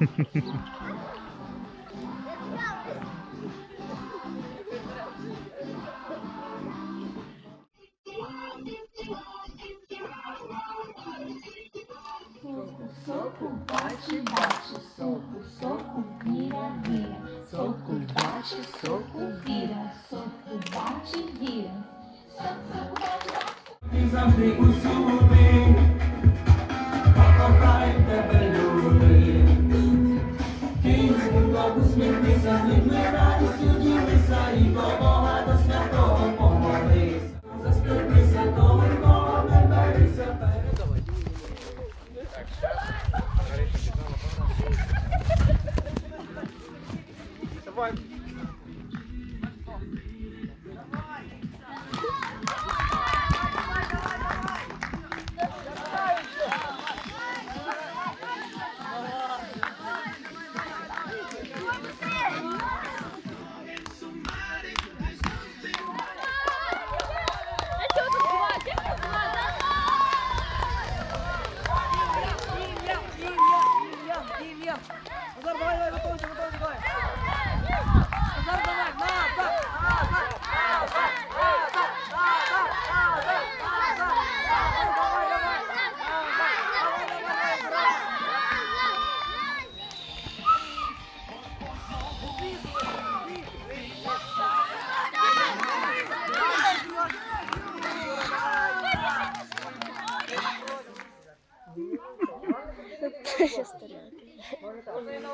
Soco bate, bate, soco, soco vira, vira. Soco bate, soco vira, soco bate, vira. Soco, soco bate, bate. Meus amigos, bem.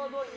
Сіли?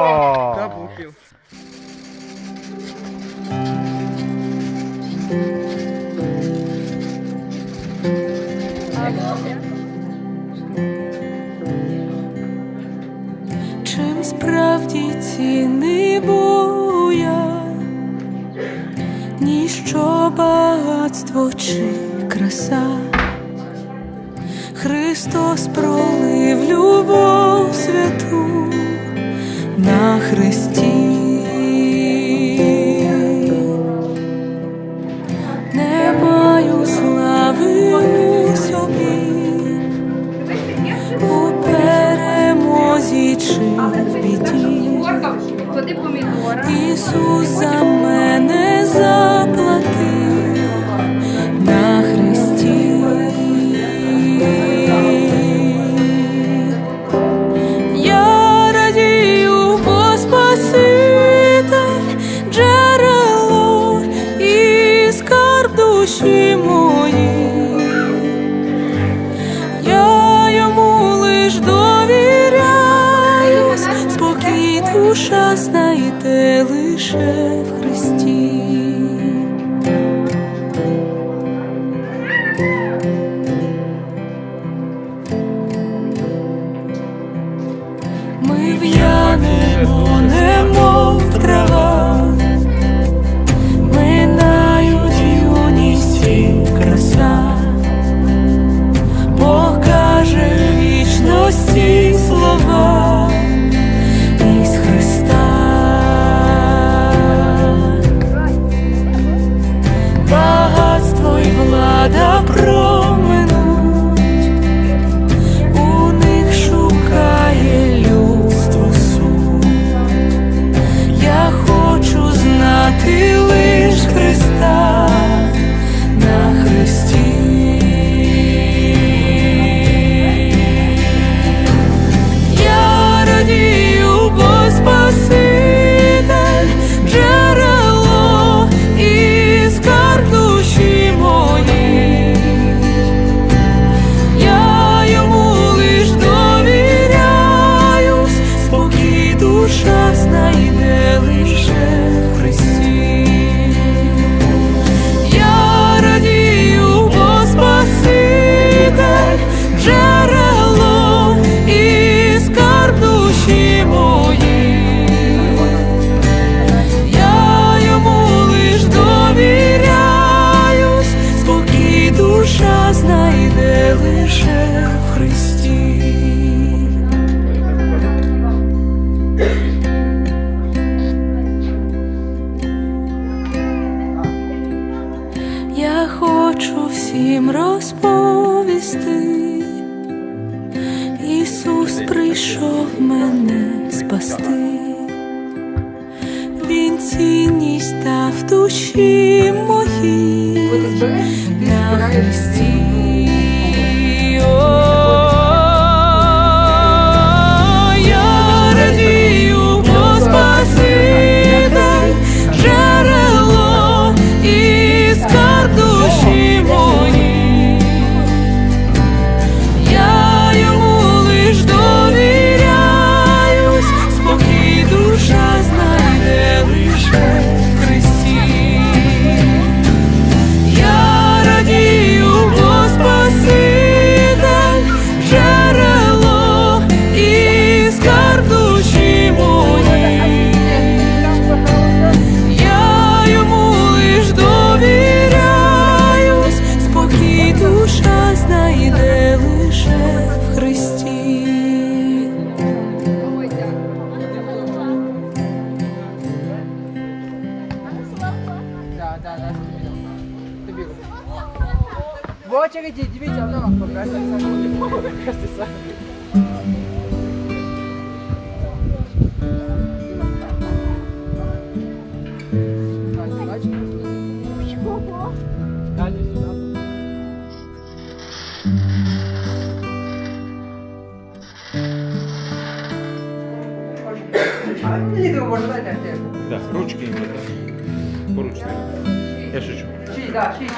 справді ціни буя, ніщо багатство чи краса. Христос пролив любов святу на хресті. Ісус за мене заплатив на хресті. Я радію, бо Спаситель, джерело і скарб душі мої. Душа лише в Христі. Ми в'янемо, немов хочу всім розповісти. Ісус прийшов мене спасти, Він цінність та в душі. бачите? Далі сюди. А мені відео можна дати аптеку? Да, ручки им это. Поручни. Я шучу. Шість, да, шість.